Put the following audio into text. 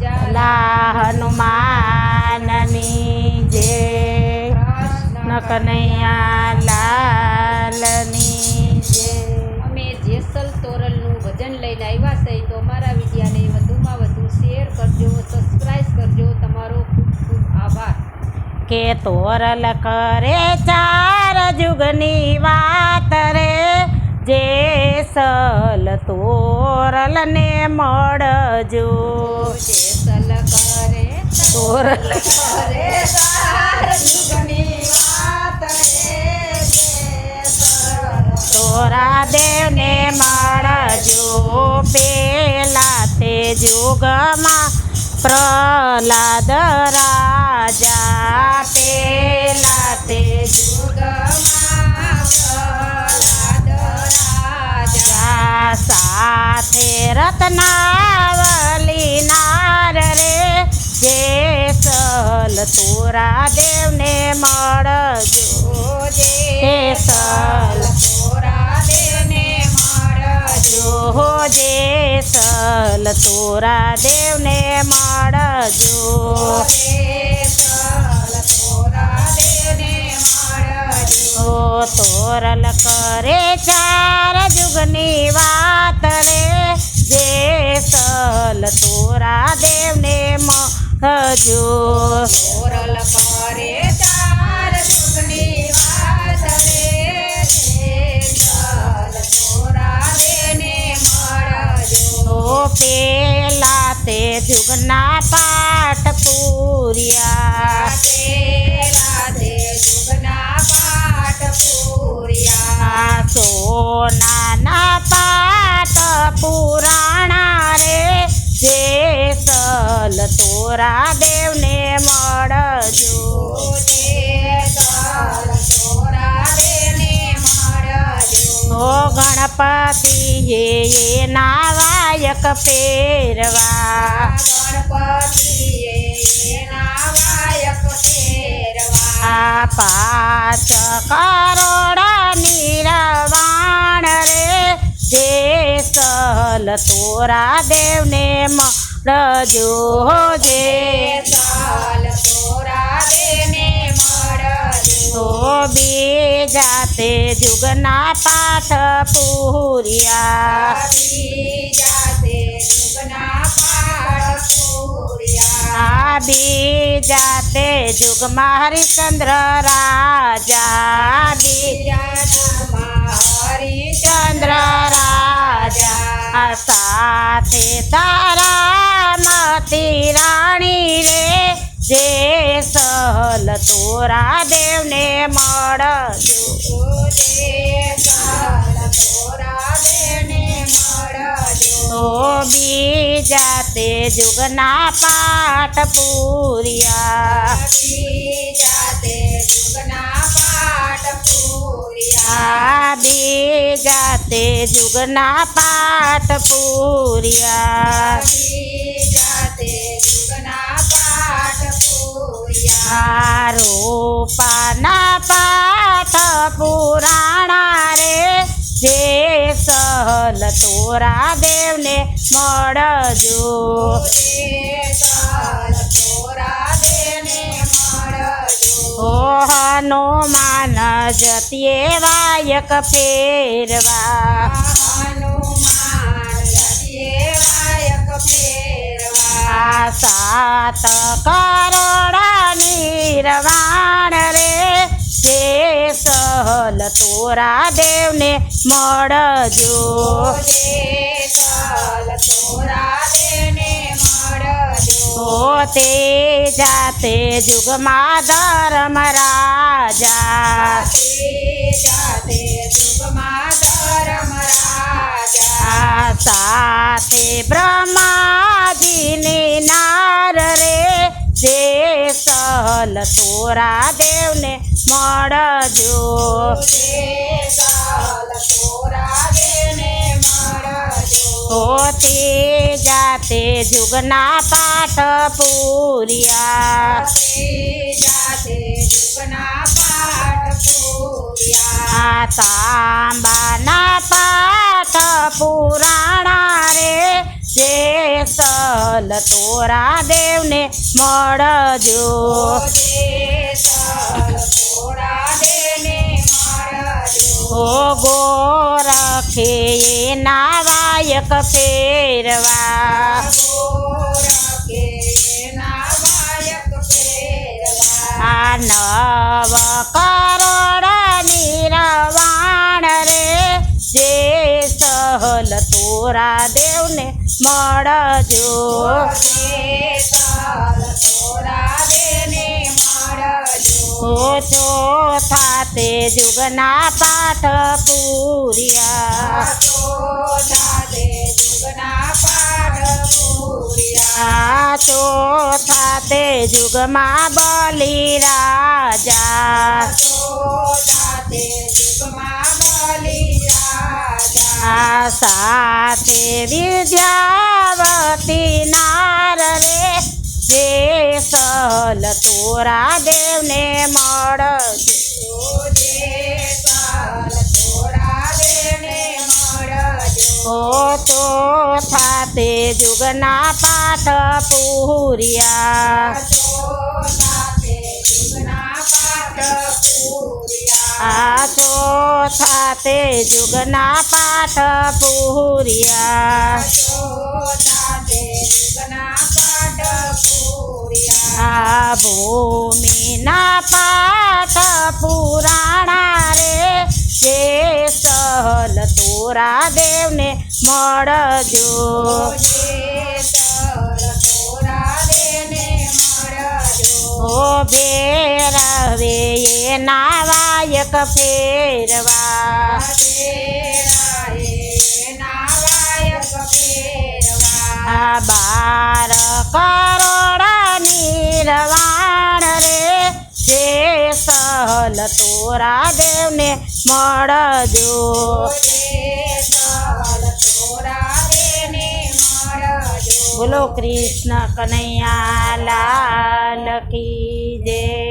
લા હનુમાનની જે કૃષ્ણ કનૈયા લાલની જે અમે જેસલ તોરલનું ભજન લઈને આવ્યા છે તો અમારા વિડીયાને વધુમાં વધુ શેર કરજો સબસ્ક્રાઈબ કરજો. તમારો ખૂબ ખૂબ આભાર. કે તોરલ કરે ચાર જુગની વાત રે. જે સલ તોરલને મળજો. જેસલ કરે તોરલ. કરે જેસલ તોરા દેવને મળજો. પેલા તે જુગમાં પ્રહલાદ રાજા રત્નાવલી નાર રે જે સલ તોરા દેવને મળજો હે સલ તોરા દેવને મળજો જો જે સલ તોરા દેવને મળજો જેસલ તોરા દેવને મળજો તોરલ કરે ચાર જુગની વાત રે સલ તોરા દેવને મળજો તોરલ કરે ચાર સુખની વાત રે તોરા મળજો પેલા તે જુગના પાઠ પૂર્યા. જુગના પાઠ પૂર્યા. આ સોનાના પાઠ પુરાણા તોરા દેવને મળજો ઓ ગણપતિ એના વાયક પહેરવા આ પાંચ કરોડ નિરવાણ રે. જે સલ તોરા દેવને મળજો જે તો બીજા તે જુગના પાઠ પૂર્યા આ બીજા તે જુગમાં હરિચંદ્ર રાજા ચંદ્ર રાજા આ સાથે તારા જે સહલ તોરા દેવને મળજો. તો બીજા તે જુગના પાઠ પૂર્યા. આ બીજા તે જુગના પાઠ પૂર્યા. આ રૂપાના પાઠ પુરાણા રે, જે સહલ તોરા દેવને મળજો. ઓ હનુમાન જતીએ વાયક ફેરવા. આ સાત કરોડ નિર્વાણ રે જે સહલ તોરા દેવને મળજો તો તે જાતે જુગમાં ધર્મ રાજા તોરા દેવને મળજો તો તે જાતે જુગના પાઠ પૂર્યા આ તાંબાના પાઠ પુરાણા રે તોરા દેવને મળજો. ઓ ગોરખે એના વાયક ફેરવા. આ નવ કરોડ નિરવાણ રે જે સહલ તોરા દેવને મળજો ઓ ચોથા તે જુગના પાઠ પૂર્યા આ ચોથા તે જુગમાં બલી રાજા આ સાથે વિદ્યાવતી તોરા દેવને મળજો. તે જુગના પાઠ પૂર્યા. આ તો થાતે જુગના પાઠ પૂર્યા. આ ભૂમિના પાઠ પુરાણા રે જે સહલ તોરા દેવને મળજો ઓ ભેરવે એના વાયક ફેરવા આ બાર કરોડ નિર્વાણ રે. જે સહલ તોરા દેવને મળજો. બોલો કૃષ્ણ કનૈયા લાલ કી જય.